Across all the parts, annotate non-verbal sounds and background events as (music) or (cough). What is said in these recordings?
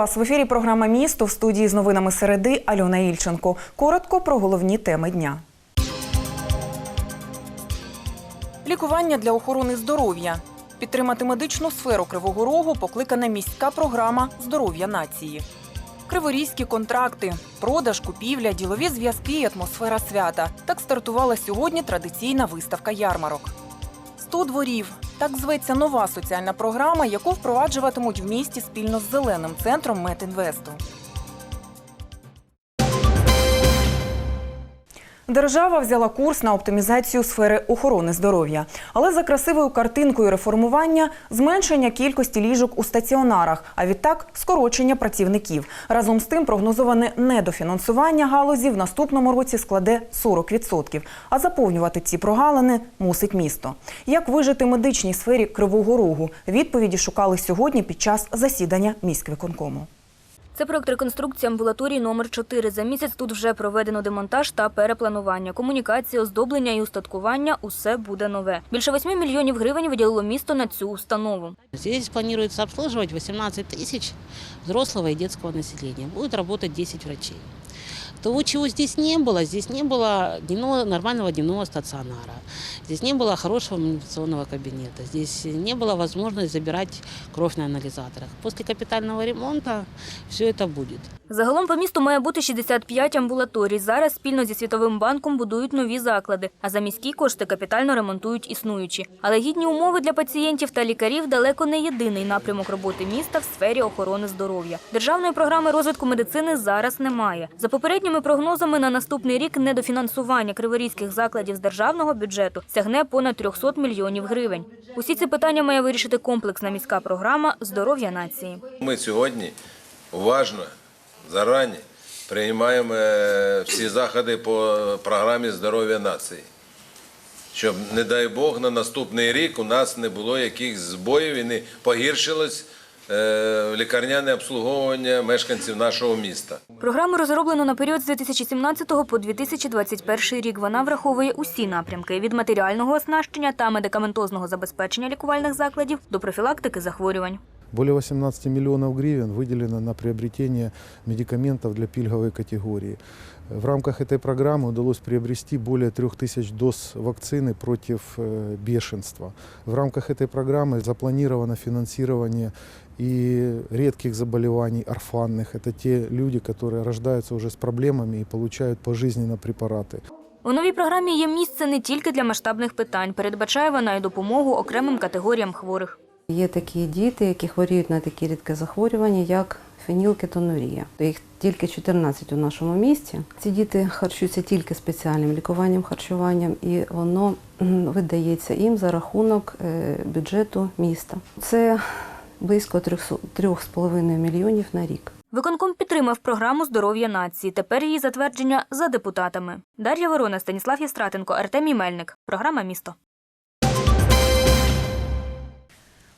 Вас в ефірі. Програма місто в студії з новинами середи Альона Ільченко. Коротко про головні теми дня. Лікування для охорони здоров'я. Підтримати медичну сферу Кривого Рогу покликана міська програма Здоров'я нації. Криворізькі контракти, продаж, купівля, ділові зв'язки і атмосфера свята. Так стартувала сьогодні традиційна виставка ярмарок. «100 дворів. Так зветься нова соціальна програма, яку впроваджуватимуть в місті спільно з зеленим центром Метінвесту. Держава взяла курс на оптимізацію сфери охорони здоров'я, але за красивою картинкою реформування зменшення кількості ліжок у стаціонарах, а відтак скорочення працівників. Разом з тим прогнозоване недофінансування галузі в наступному році складе 40%. А заповнювати ці прогалини мусить місто. Як вижити медичній сфері Кривого Рогу? Відповіді шукали сьогодні під час засідання міськвиконкому. Це проект реконструкції амбулаторії номер 4 За місяць тут вже проведено демонтаж та перепланування. Комунікація, оздоблення і устаткування – усе буде нове. Більше 8 мільйонів гривень виділило місто на цю установу. Тут планується обслуговувати 18 тисяч взрослого і дитячого населення. Будуть працювати 10 врачей. Того, чего здесь не было, здесь не было дневного, нормального дневного стационара, здесь не было хорошего иммунационного кабинета, здесь не было возможности забирать кровь на анализаторах. После капитального ремонта все это будет. Загалом по місту має бути 65 амбулаторій. Зараз спільно зі Світовим банком будують нові заклади, а за міські кошти капітально ремонтують існуючі. Але гідні умови для пацієнтів та лікарів далеко не єдиний напрямок роботи міста в сфері охорони здоров'я. Державної програми розвитку медицини зараз немає. За попередніми прогнозами на наступний рік недофінансування криворізьких закладів з державного бюджету сягне понад 300 мільйонів гривень. Усі ці питання має вирішити комплексна міська програма Здоров'я нації. Ми сьогодні уважно, зарані приймаємо е, всі заходи по програмі здоров'я нації. Щоб, не дай Бог, на наступний рік у нас не було якихось збоїв і не погіршилось лікарняне обслуговування мешканців нашого міста. Програму розроблено на період з 2017 по 2021 рік. Вона враховує усі напрямки від матеріального оснащення та медикаментозного забезпечення лікувальних закладів до профілактики захворювань. Более 18 миллионов гривен выделено на приобретение медикаментов для пильговой категории. В рамках этой программы удалось приобрести более 3000 доз вакцины против э, бешенства. В рамках этой программы запланировано финансирование и редких заболеваний, орфанных. Это те люди, которые рождаются уже с проблемами и получают пожизненно препараты. У новій програмі є місце не тільки для масштабних питань. Передбачає вона і допомогу окремим категоріям хворих. Є такі діти, які хворіють на такі рідке захворювання, як фенілкетонурія. Їх тільки 14 у нашому місті. Ці діти харчуються тільки спеціальним лікуванням, харчуванням, і воно м, видається їм за рахунок е, бюджету міста. Це близько 300 3,5 мільйонів на рік. Виконком підтримав програму здоров'я нації. Тепер її затвердження за депутатами. Дар'я Ворона, Станіслав Єстратенко, Артемій Мельник. Програма місто.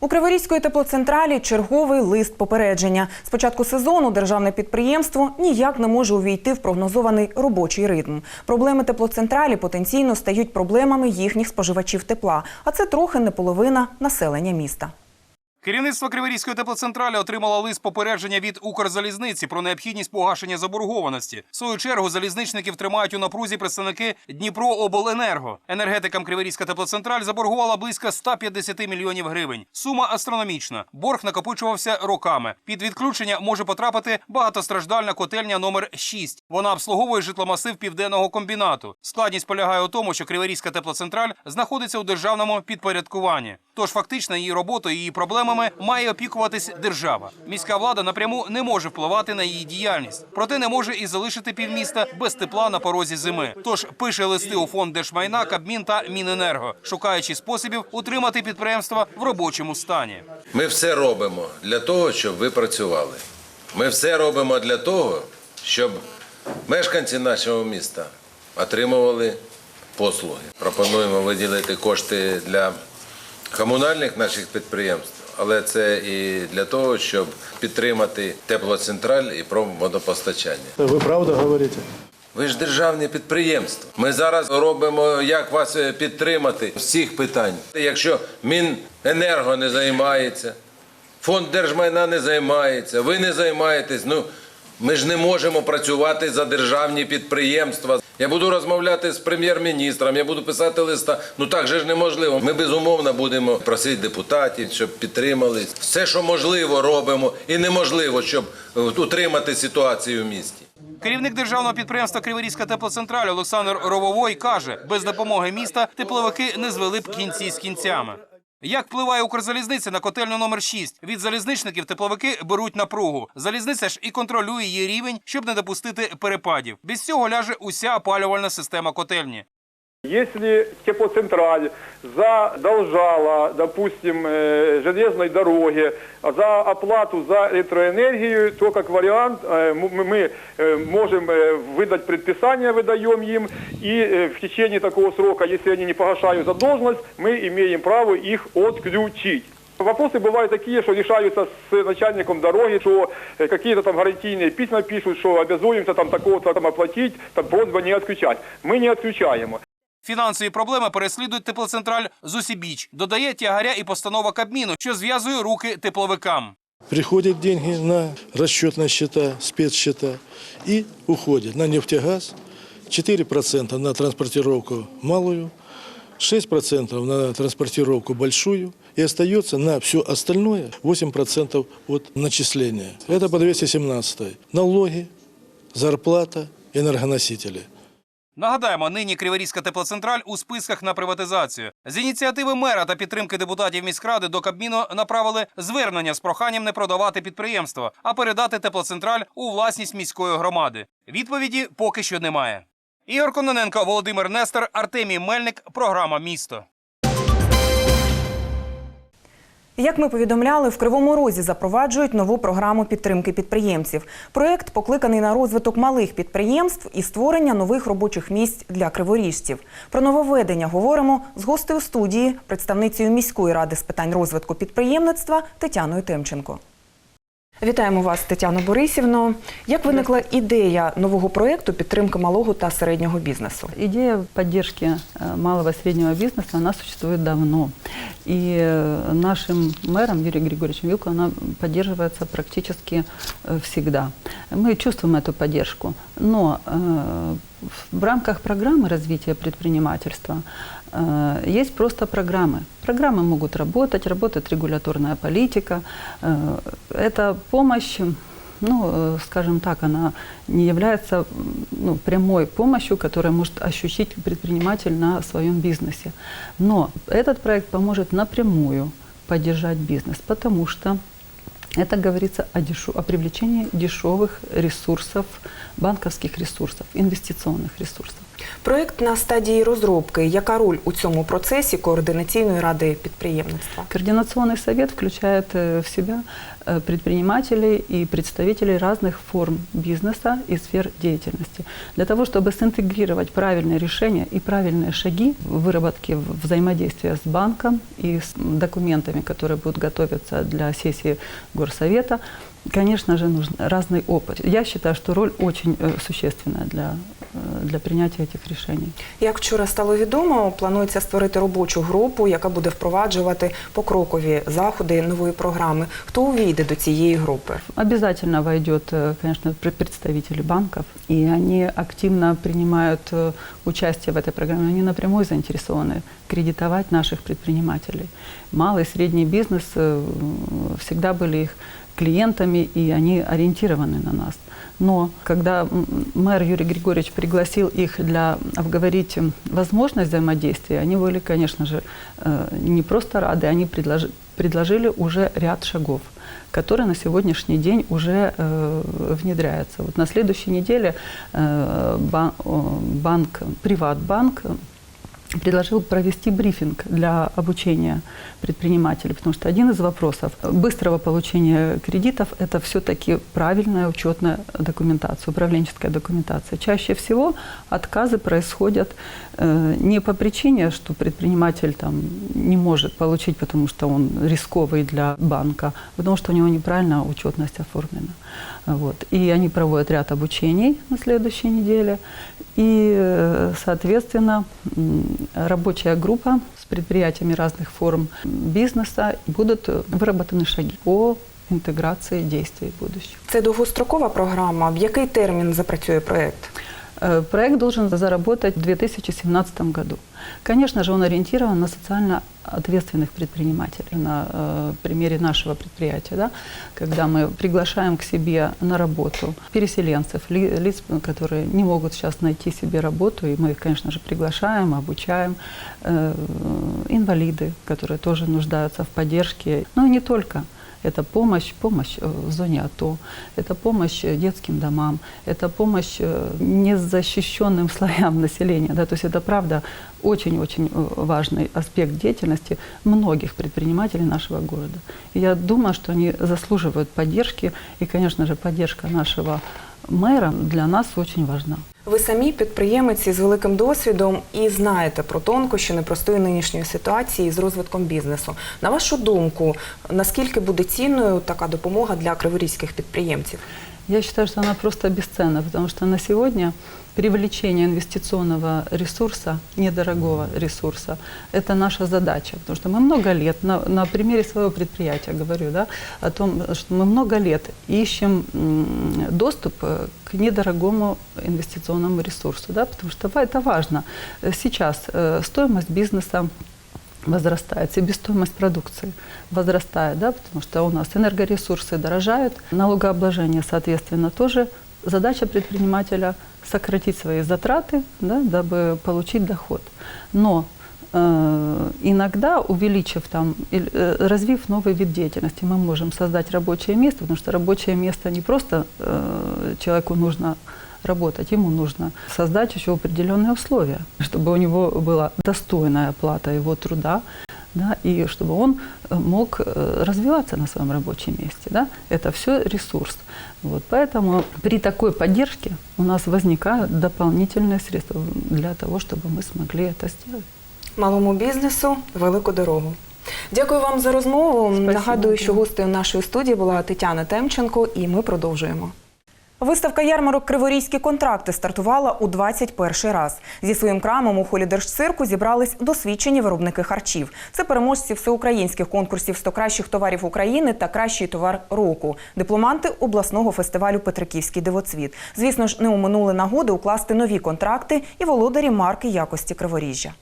У Криворізької теплоцентралі черговий лист попередження. З початку сезону державне підприємство ніяк не може увійти в прогнозований робочий ритм. Проблеми теплоцентралі потенційно стають проблемами їхніх споживачів тепла, а це трохи не половина населення міста. Керівництво Криворізької теплоцентралі отримало лист попередження від Укрзалізниці про необхідність погашення заборгованості. В свою чергу залізничників тримають у напрузі представники Дніпрообленерго. Енергетикам Криворізька теплоцентраль заборгувала близько 150 мільйонів гривень. Сума астрономічна. Борг накопичувався роками. Під відключення може потрапити багатостраждальна котельня номер 6. Вона обслуговує житломасив південного комбінату. Складність полягає у тому, що Криворізька теплоцентраль знаходиться у державному підпорядкуванні. Тож фактично її роботою і її проблемами має опікуватись держава. Міська влада напряму не може впливати на її діяльність, проте не може і залишити півміста без тепла на порозі зими. Тож пише листи у фонд держмайна, Кабмін та Міненерго, шукаючи способів утримати підприємства в робочому стані. Ми все робимо для того, щоб ви працювали. Ми все робимо для того, щоб мешканці нашого міста отримували послуги. Пропонуємо виділити кошти для комунальних наших підприємств, але це і для того, щоб підтримати теплоцентраль і промводопостачання. Ви правду говорите? Ви ж державне підприємство. Ми зараз робимо, як вас е, підтримати з цих питань. Якщо Міненерго не займається, Фонд держмайна не займається, ви не займаєтесь. Ну, ми ж не можемо працювати за державні підприємства. Я буду розмовляти з прем'єр-міністром, я буду писати листа. Ну так же ж неможливо. Ми безумовно будемо просити депутатів, щоб підтримали. Все, що можливо, робимо, і неможливо, щоб е, утримати ситуацію в місті. Керівник державного підприємства Криворізька теплоцентраль Олександр Рововой каже, без допомоги міста тепловики не звели б кінці з кінцями. Як впливає Укрзалізниця на котельну номер 6? Від залізничників тепловики беруть напругу. Залізниця ж і контролює її рівень, щоб не допустити перепадів. Без цього ляже уся опалювальна система котельні. Если теплоцентраль задолжала, допустим, э, железной дороге за оплату за электроэнергию, то как вариант э, м- мы э, можем э, выдать предписание, выдаем им, и э, в течение такого срока, если они не погашают задолженность, мы имеем право их отключить. Вопросы бывают такие, что решаются с начальником дороги, что э, какие-то там гарантийные письма пишут, что обязуемся там такого-то там оплатить, там просьба не отключать. Мы не отключаем. Фінансові проблеми переслідують теплоцентраль з усібіч. Додає тягаря і постанова Кабміну, що зв'язує руки тепловикам. Приходят деньги на расчетные счета, спецсчета и уходят на нефтегаз, 4% на транспортировку малую, 6% на транспортировку большую и остается на все остальное 8% от начисления. Это по 217. Налоги, зарплата, энергоносители. Нагадаємо, нині Криворізька теплоцентраль у списках на приватизацію. З ініціативи мера та підтримки депутатів міськради до Кабміну направили звернення з проханням не продавати підприємство, а передати теплоцентраль у власність міської громади. Відповіді поки що немає. Ігор Кононенко, Володимир Нестер, Артемій Мельник. Програма Місто. Як ми повідомляли, в Кривому Розі запроваджують нову програму підтримки підприємців. Проєкт покликаний на розвиток малих підприємств і створення нових робочих місць для криворіжців. Про нововведення говоримо з гостею студії, представницею міської ради з питань розвитку підприємництва Тетяною Темченко. Вітаємо вас, Тетяно Борисівно. Як виникла ідея нового проєкту підтримки малого та середнього бізнесу? Идея поддержки э, малого и среднего бизнеса, она существует давно. И э, нашим мэром Юрием Григорьевичем Вилко она поддерживается практически э, всегда. Мы чувствуем эту поддержку. Но э, в рамках программы развития предпринимательства э, есть просто программы. Программы могут работать, работает регуляторная политика. Э, Это помощь ну, э, скажем так, она не является ну, прямой помощью, которая может ощутить предприниматель на своем бизнесе. Но этот проект поможет напрямую поддержать бизнес, потому что это говорится о, дешев- о привлечении дешевых ресурсов, банковских ресурсов, инвестиционных ресурсов. Проєкт на стадії розробки. Яка роль у цьому процесі координаційної ради підприємництва? Координационный совет включает э, в себя э, предпринимателей и представителей разных форм бизнеса и сфер деятельности. Для того, чтобы синтегрировать правильные решения и правильные шаги в выработке в- взаимодействия с банком и с документами, которые будут готовиться для сессии горсовета, конечно же, нужен разный опыт. Я считаю, что роль очень э, существенная для, э, для принятия этих решений. Як вчора стало відомо, планується створити робочу групу, яка буде впроваджувати покрокові заходи нової програми. Хто увійде до цієї групи? Обязательно войдет, э, конечно, пр- представители банков, и они активно принимают э, участие в этой программе. Они напрямую заинтересованы кредитовать наших предпринимателей. Малый и средний бизнес э, всегда были их клиентами, и они ориентированы на нас. Но когда м, мэр Юрий Григорьевич пригласил их для обговорить м, возможность взаимодействия, они были, конечно же, э, не просто рады, они предложи- предложили уже ряд шагов которые на сегодняшний день уже э, внедряются. Вот на следующей неделе э, ба- о, банк, Приватбанк э, предложил провести брифинг для обучения предпринимателей, потому что один из вопросов быстрого получения кредитов – это все-таки правильная учетная документация, управленческая документация. Чаще всего отказы происходят э, не по причине, что предприниматель там, не может получить, потому что он рисковый для банка, потому что у него неправильно учетность оформлена. Вот. И они проводят ряд обучений на следующей неделе. И, э, соответственно, м, рабочая группа с предприятиями разных форм бизнеса будут э, выработаны шаги по интеграции действий будущих. Це довгострокова програма. В який термін запрацює проект? Э, Проект должен заработать в 2017 году. Конечно же, он ориентирован на социально ответственных предпринимателей. На э, примере нашего предприятия, да, когда мы приглашаем к себе на работу переселенцев, ли- лиц, которые не могут сейчас найти себе работу, и мы их, конечно же, приглашаем, обучаем, э, инвалиды, которые тоже нуждаются в поддержке, но не только. Это помощь, помощь э, в зоне АТО, это помощь э, детским домам, это помощь э, незащищенным слоям (laughs) населения. Да? То есть это правда очень-очень э, важный аспект деятельности многих предпринимателей нашего города. И я думаю, что они заслуживают поддержки, и, конечно же, поддержка нашего мэра для нас очень важна. Ви самі підприємець з великим досвідом і знаєте про тонкощі непростої нинішньої ситуації з розвитком бізнесу. На вашу думку, наскільки буде цінною така допомога для криворізьких підприємців? Я считаю, что она просто бесценна, потому что на сегодня привлечение инвестиционного ресурса, недорогого ресурса, это наша задача. Потому что мы много лет, на, на примере своего предприятия говорю, да, о том, что мы много лет ищем м, доступ э, к недорогому инвестиционному ресурсу, да, потому что ва- это важно. Э, Сейчас э, стоимость бизнеса возрастает, себестоимость продукции возрастает, да, потому что у нас энергоресурсы дорожают, налогообложение, соответственно, тоже. Задача предпринимателя сократить свои затраты, да, дабы получить доход. Но э, иногда, увеличив там, э, развив новый вид деятельности, мы можем создать рабочее место, потому что рабочее место не просто э, человеку нужно работать, ему нужно создать еще определенные условия, чтобы у него была достойная оплата его труда, да, и чтобы он э, мог э, развиваться на своем рабочем месте. Да? Это все ресурс. Вот, поэтому при такой поддержке у нас возникают дополнительные средства для того, чтобы мы смогли это сделать. Малому бізнесу велику дорогу. Дякую вам за розмову. Спасибо. Нагадую, що гостею нашої студії була Тетяна Темченко, і ми продовжуємо. Виставка ярмарок Криворізькі контракти стартувала у 21 раз. Зі своїм крамом у холі держцирку зібрались досвідчені виробники харчів. Це переможці всеукраїнських конкурсів «100 кращих товарів України та кращий товар року, дипломанти обласного фестивалю Петриківський дивоцвіт. Звісно ж, не оминули нагоди укласти нові контракти і володарі марки якості Криворіжжя.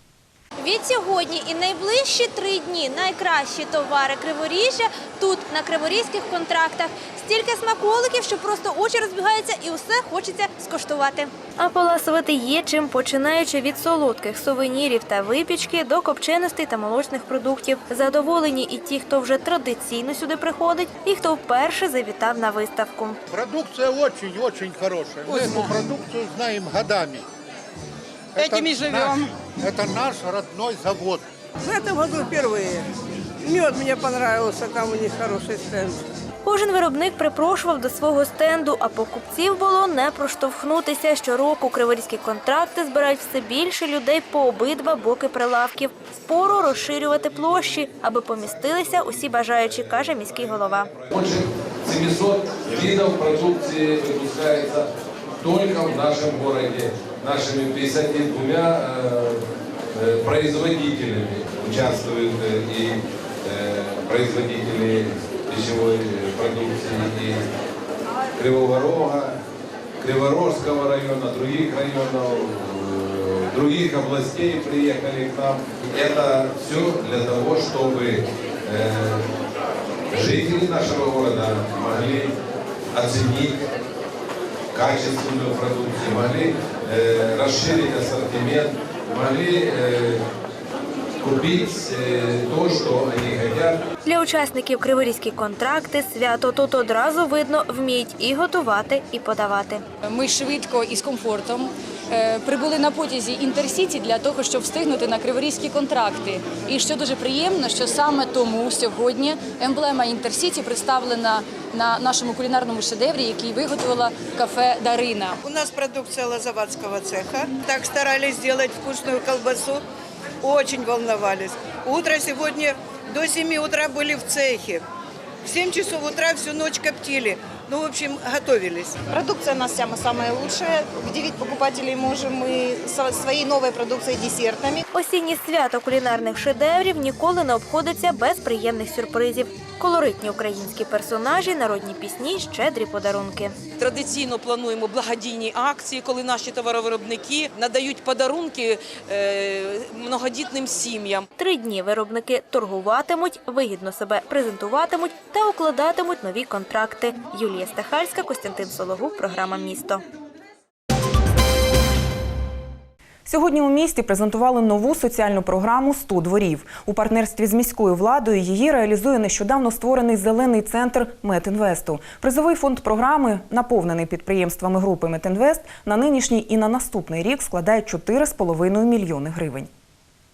Від сьогодні і найближчі три дні найкращі товари Криворіжжя тут, на криворізьких контрактах. Стільки смаколиків, що просто очі розбігаються і усе хочеться скуштувати. А поласувати є чим, починаючи від солодких сувенірів та випічки до копченостей та молочних продуктів. Задоволені і ті, хто вже традиційно сюди приходить, і хто вперше завітав на виставку. Продукция очень-очень хорошая. Мы эту продукцию знаем годами. Этими наш- живем. это наш родной завод. В этом году впервые. Мед мне понравился, там у них хороший стенд. Кожен виробник припрошував до свого стенду, а покупців було не проштовхнутися. Щороку криворізькі контракти збирають все більше людей по обидва боки прилавків. Спору розширювати площі, аби помістилися усі бажаючі, каже міський голова. Больше 700 видов продукции выпускается только в нашем городе нашими 52 э, э, производителями. Участвуют э, и э, производители пищевой э, продукции и Кривого Рога, Криворожского района, других районов, других областей приехали к нам. Это все для того, чтобы э, жители нашего города могли оценить качественную продукцию, могли э, расширить ассортимент, могли э, купить э, то, что они хотят. Для учасників криворізькі контракти свято тут одразу видно вміють і готувати, і подавати. Ми швидко і з комфортом е, прибули на потязі Інтерсіті для того, щоб встигнути на криворізькі контракти. І що дуже приємно, що саме тому сьогодні емблема Інтерсіті представлена на нашому кулінарному шедеврі, який виготовила кафе Дарина. У нас продукция Лозоватского цеха. Так старались сделать вкусную колбасу. Очень волновались. Утро сегодня до 7 утра были в цехе. В 7 часов утра всю ночь коптили. Ну, в общем, готовились. Продукция у нас самая, самая лучшая. Удивить покупателей можем мы со- своей новой продукцией десертами. Осіннє свято кулінарних шедеврів ніколи не обходиться без приємних сюрпризів. Колоритні українські персонажі, народні пісні, щедрі подарунки. Традиційно плануємо благодійні акції, коли наші товаровиробники надають подарунки е, многодітним сім'ям. Три дні виробники торгуватимуть, вигідно себе презентуватимуть та укладатимуть нові контракти. Юлія Стахальська, Костянтин Сологуб, програма Місто. Сьогодні у місті презентували нову соціальну програму «100 дворів. У партнерстві з міською владою її реалізує нещодавно створений зелений центр Метінвесту. Призовий фонд програми, наповнений підприємствами групи Метінвест, на нинішній і на наступний рік складає 4,5 мільйони гривень.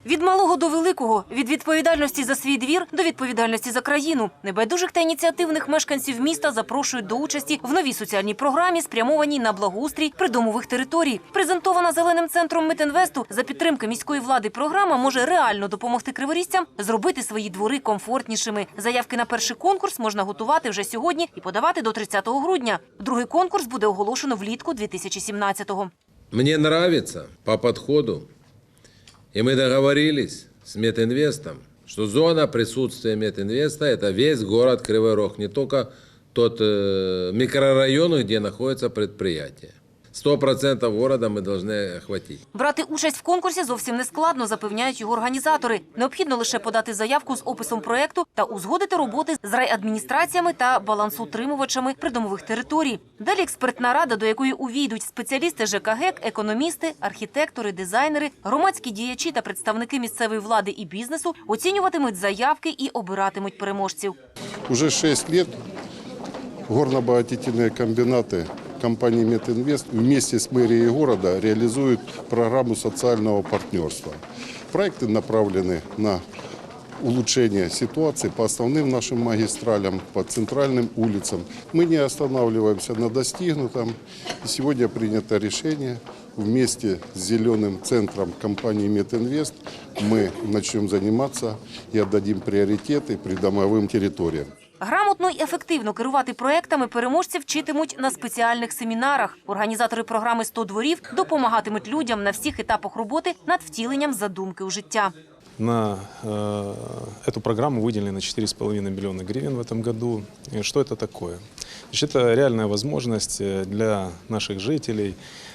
Від малого до великого, від відповідальності за свій двір до відповідальності за країну. Небайдужих та ініціативних мешканців міста запрошують до участі в новій соціальній програмі, спрямованій на благоустрій придомових територій. Презентована зеленим центром Метинвесту за підтримки міської влади програма може реально допомогти криворізцям зробити свої двори комфортнішими. Заявки на перший конкурс можна готувати вже сьогодні і подавати до 30 грудня. Другий конкурс буде оголошено влітку 2017-го. Мне нравится по подходу, и мы договорились с Метинвестом, что зона присутствия Метинвеста – это весь город Кривой Рог, не только тот э, микрорайон, где находится предприятие. 100% города мы должны охватить. Брати участь в конкурсі зовсім не складно, запевняють його організатори. Необхідно лише подати заявку з описом проекту та узгодити роботи з райадміністраціями та балансоутримувачами придомових територій. Далі експертна рада, до якої увійдуть спеціалісти ЖКГ, економісти, архітектори, дизайнери, громадські діячі та представники місцевої влади і бізнесу оцінюватимуть заявки і обиратимуть переможців. Уже 6 лет горно-обогатительные комбинаты Компании «Метинвест» вместе с мэрией города реализуют программу социального партнерства. Проекты направлены на улучшение ситуации по основным нашим магистралям, по центральным улицам. Мы не останавливаемся на достигнутом. И сегодня принято решение вместе с зеленым центром компании «Метинвест» мы начнем заниматься и отдадим приоритеты придомовым территориям. Грамотно й ефективно керувати проектами переможці вчитимуть на спеціальних семінарах. Організатори програми «100 дворів допомагатимуть людям на всіх етапах роботи над втіленням задумки у життя. На э, эту программу выделено 4,5 миллиона гривен в этом году. И что это такое? Значит, это реальная возможность э, для наших жителей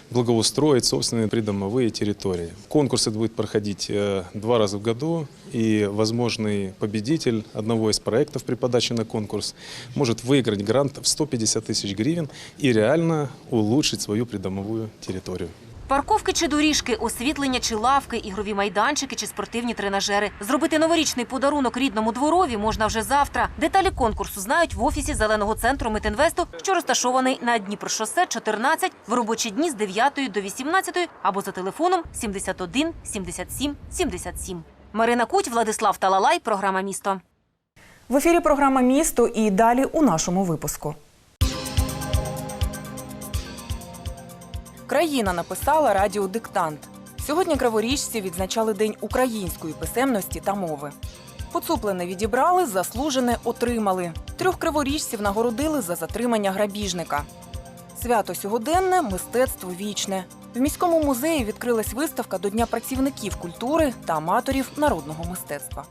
благоустроить собственные придомовые территории. Конкурс этот будет проходить э, два раза в году, и возможный победитель одного из проектов при подаче на конкурс может выиграть грант в 150 тысяч гривен и реально улучшить свою придомовую территорию. Парковки чи доріжки, освітлення чи лавки, ігрові майданчики чи спортивні тренажери. Зробити новорічний подарунок рідному дворові можна вже завтра. Деталі конкурсу знають в офісі зеленого центру Метинвесту, що розташований на Дніпрошосе 14 в робочі дні з 9 до 18 або за телефоном 71 77 77. Марина Куть, Владислав Талалай, програма Місто. В ефірі програма Місто і далі у нашому випуску. Країна написала радіодиктант. Сьогодні криворіжці відзначали День української писемності та мови. Поцуплене відібрали, заслужене отримали. Трьох криворіжців нагородили за затримання грабіжника. Свято сьогоденне мистецтво вічне. В міському музеї відкрилась виставка до Дня працівників культури та аматорів народного мистецтва.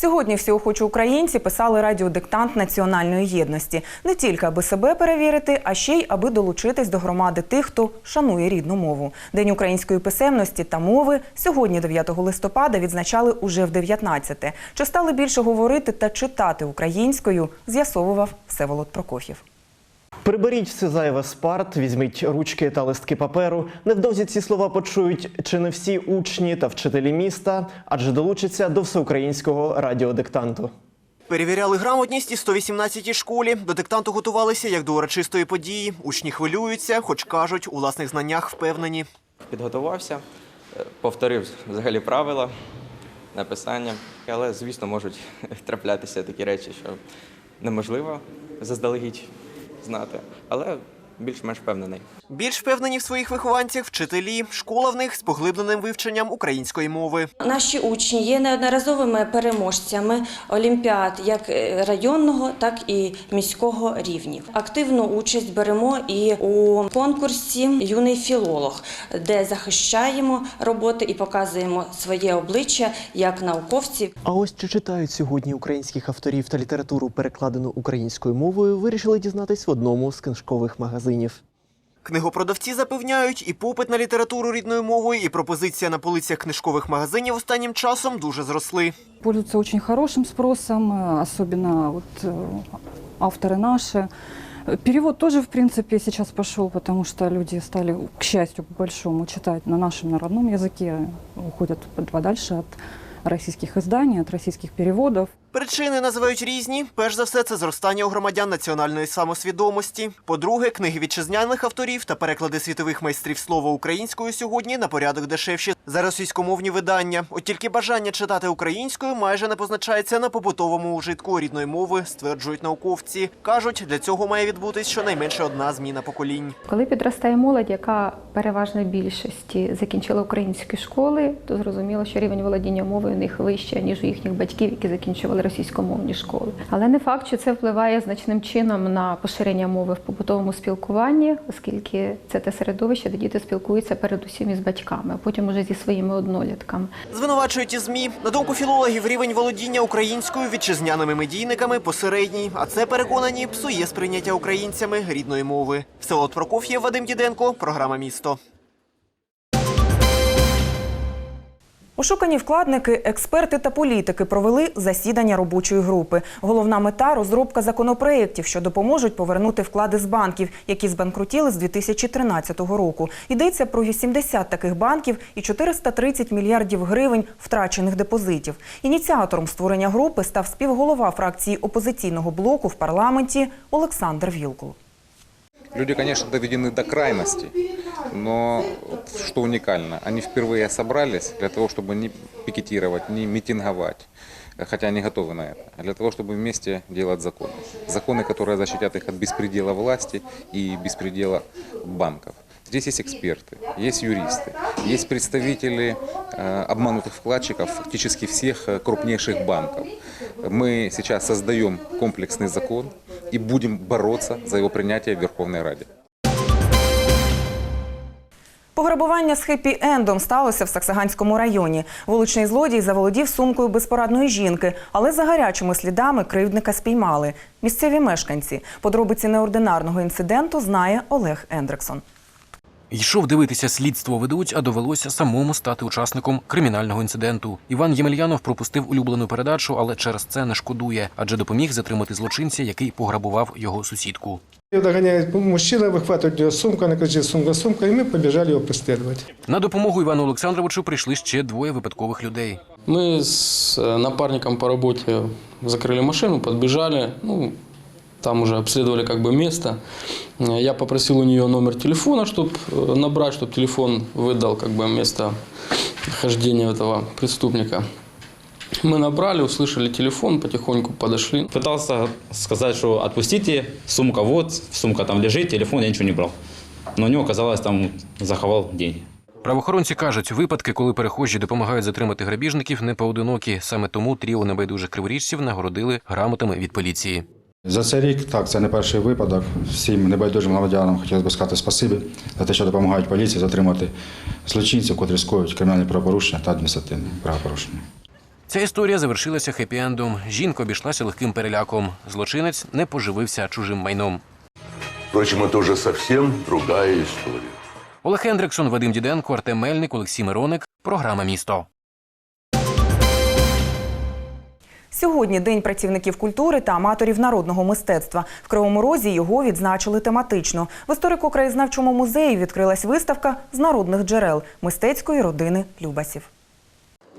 Сьогодні всі охочі українці писали радіодиктант національної єдності не тільки аби себе перевірити, а ще й аби долучитись до громади тих, хто шанує рідну мову. День української писемності та мови сьогодні, 9 листопада, відзначали уже в 19-те. Чи стали більше говорити та читати українською? З'ясовував Всеволод Прокоф'єв. Приберіть все зайве з парт, візьміть ручки та листки паперу. Невдовзі ці слова почують чи не всі учні та вчителі міста, адже долучаться до всеукраїнського радіодиктанту. Перевіряли грамотність і 118-й школі. До диктанту готувалися як до урочистої події. Учні хвилюються, хоч кажуть, у власних знаннях впевнені. Підготувався, е, повторив взагалі правила написання, але, звісно, можуть (laughs) траплятися такі речі, що неможливо заздалегідь знати. Але більш-менш впевнений. Більш впевнені в своїх вихованцях вчителі. Школа в них з поглибленим вивченням української мови. Наші учні є неодноразовими переможцями олімпіад як районного, так і міського рівнів. Активну участь беремо і у конкурсі Юний філолог, де захищаємо роботи і показуємо своє обличчя як науковці. А ось чи читають сьогодні українських авторів та літературу, перекладену українською мовою, вирішили дізнатись в одному з книжкових магазинів Книгопродавці запевняють, і попит на літературу рідною мовою, і пропозиція на полицях книжкових магазинів останнім часом дуже зросли. пользуются очень хорошим спросом, э, особенно вот э, авторы наши. Э, Перевод тоже, в принципе, сейчас пошел, потому что люди стали, к счастью, по большому, читать на нашем народном языке, уходят под- подальше от российских изданий, от российских переводов. Причини називають різні. Перш за все, це зростання у громадян національної самосвідомості. По-друге, книги вітчизняних авторів та переклади світових майстрів слова українською сьогодні на порядок дешевші за російськомовні видання. От тільки бажання читати українською майже не позначається на побутовому ужитку рідної мови, стверджують науковці. кажуть, для цього має відбутись щонайменше одна зміна поколінь. Коли підростає молодь, яка переважно більшості закінчила українські школи, то зрозуміло, що рівень володіння мовою у них вищий, ніж у їхніх батьків, які закінчували російськомовні школи. Але не факт, що це впливає значним чином на поширення мови в побутовому спілкуванні, оскільки це те середовище, де діти спілкуються передусім із батьками, а потім уже зі своїми однолітками. Звинувачують і змі. На думку філологів, рівень володіння українською вітчизняними медійниками посередній, а це переконані псує сприйняття українцями рідної мови. Всеволод Прокоф'єв, Вадим Діденко, програма Місто. Ошукані вкладники, експерти та політики провели засідання робочої групи. Головна мета розробка законопроєктів, що допоможуть повернути вклади з банків, які збанкрутіли з 2013 року. Йдеться про 80 таких банків і 430 мільярдів гривень втрачених депозитів. Ініціатором створення групи став співголова фракції опозиційного блоку в парламенті Олександр Вілкул. Люди, конечно, доведены до крайности, но что уникально, они впервые собрались для того, чтобы не пикетировать, не митинговать, хотя они готовы на это, а для того, чтобы вместе делать законы. Законы, которые защитят их от беспредела власти и беспредела банков. Здесь есть эксперты, есть юристы, есть представители э, обманутых вкладчиков фактически всех э, крупнейших банков. Мы сейчас создаем комплексный закон и будем бороться за его принятие в Верховной Раде. Пограбування з хеппі-ендом сталося в Саксаганському районі. Вуличний злодій заволодів сумкою безпорадної жінки, але за гарячими слідами кривдника спіймали. Місцеві мешканці. Подробиці неординарного інциденту знає Олег Ендрексон. Йшов дивитися слідство ведуть, а довелося самому стати учасником кримінального інциденту. Іван Ємельянов пропустив улюблену передачу, але через це не шкодує, адже допоміг затримати злочинця, який пограбував його сусідку. Догоняет мужчина, выхватывает ее сумку, она кричит «сумка, сумка», и мы побежали его преследовать. На допомогу Івану Олександровичу прийшли ще двоє випадкових людей. Мы с э, напарником по работе закрыли машину, подбежали, ну, там уже обследовали как бы место. Э, Я попросил у нее номер телефона, чтобы набрать, чтобы телефон выдал как бы место хождения этого преступника. Мы набрали, услышали телефон, потихоньку подошли. Пытался сказать, что отпустите, сумка вот, сумка там лежит, телефон я ничего не брал. Но у него оказалось там заховал деньги. Правоохоронці кажуть, випадки, коли перехожі допомагають затримати грабіжників, не поодинокі. Саме тому тріо небайдужих криворіжців нагородили грамотами від поліції. За цей рік так, це не перший випадок. Всім небайдужим громадянам хотілося б сказати спасибі за те, що допомагають поліції затримати злочинців, котрі скоюють кримінальні правопорушення та адміністративні правопорушення. Ця історія завершилася хеппі-ендом. Жінка обійшлася легким переляком. Злочинець не поживився чужим майном. Впрочем, это уже совсем другая история. Олег Хендриксон, Вадим Діденко, Артем Мельник, Олексій Мироник. Програма Місто. Сьогодні День працівників культури та аматорів народного мистецтва. В Кривому Розі його відзначили тематично. В історико-краєзнавчому музеї відкрилась виставка з народних джерел мистецької родини Любасів.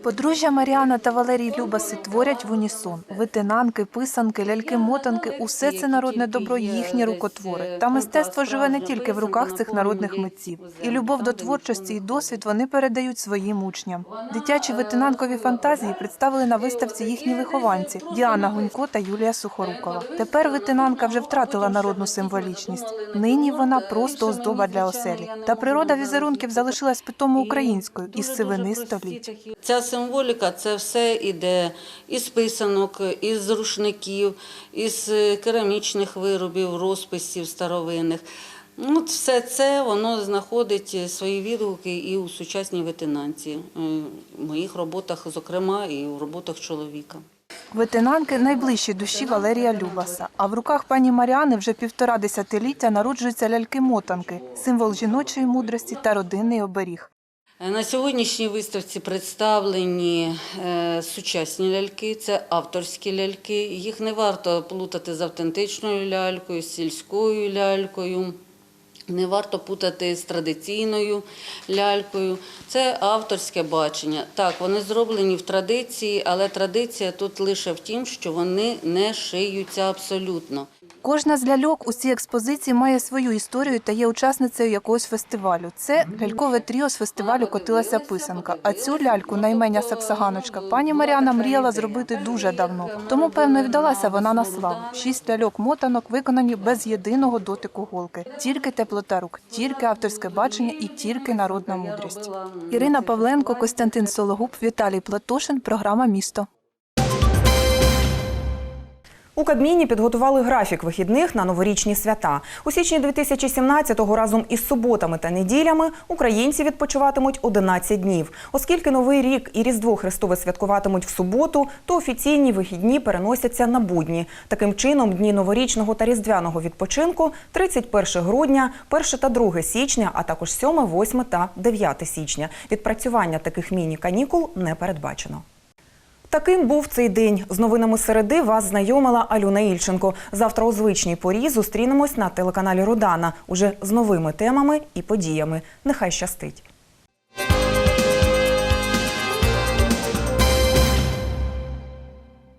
Подружжя Маріана та Валерій Любаси творять в унісон. Витинанки, писанки, ляльки-мотанки – усе це народне добро, їхні рукотвори. Та мистецтво живе не тільки в руках цих народних митців. І любов до творчості і досвід вони передають своїм учням. Дитячі витинанкові фантазії представили на виставці їхні вихованці Діана Гунько та Юлія Сухорукова. Тепер витинанка вже втратила народну символічність. Нині вона просто оздоба для оселі. Та природа візерунків залишилась питомо українською із сивини століть. Символіка це все іде із писанок, із рушників, із е, керамічних виробів, розписів старовинних. Ну, все це воно знаходить свої відгуки і у сучасній ветенанці, е, в моїх роботах, зокрема, і у роботах чоловіка. Витинанки найближчі душі Валерія Любаса. А в руках пані Маріани вже півтора десятиліття народжуються ляльки-мотанки, символ жіночої мудрості та родинний оберіг. На сьогоднішній виставці представлені е, сучасні ляльки, це авторські ляльки. Їх не варто плутати з автентичною лялькою, з сільською лялькою. Не варто путати з традиційною лялькою. Це авторське бачення. Так, вони зроблені в традиції, але традиція тут лише в тім, що вони не шиються абсолютно. Кожна з ляльок у цій експозиції має свою історію та є учасницею якогось фестивалю. Це лялькове тріо з фестивалю Котилася писанка. А цю ляльку на імення Саксаганочка пані Маріана мріяла зробити дуже давно. Тому, певно, і вдалася вона на славу. Шість ляльок-мотанок виконані без єдиного дотику голки. Тільки теплота рук, тільки авторське бачення і тільки народна мудрість. Ірина Павленко, Костянтин Сологуб, Віталій Платошин. Програма Місто. У Кабміні підготували графік вихідних на новорічні свята. У січні 2017-го разом із суботами та неділями українці відпочиватимуть 11 днів. Оскільки Новий рік і Різдво Христове святкуватимуть в суботу, то офіційні вихідні переносяться на будні. Таким чином, дні новорічного та різдвяного відпочинку 31 грудня, 1 та 2 січня, а також 7, 8 та 9 січня. Відпрацювання таких міні-канікул не передбачено. Таким був цей день. З новинами середи вас знайомила Алюна Ільченко. Завтра у звичній порі зустрінемось на телеканалі Рудана уже з новими темами і подіями. Нехай щастить.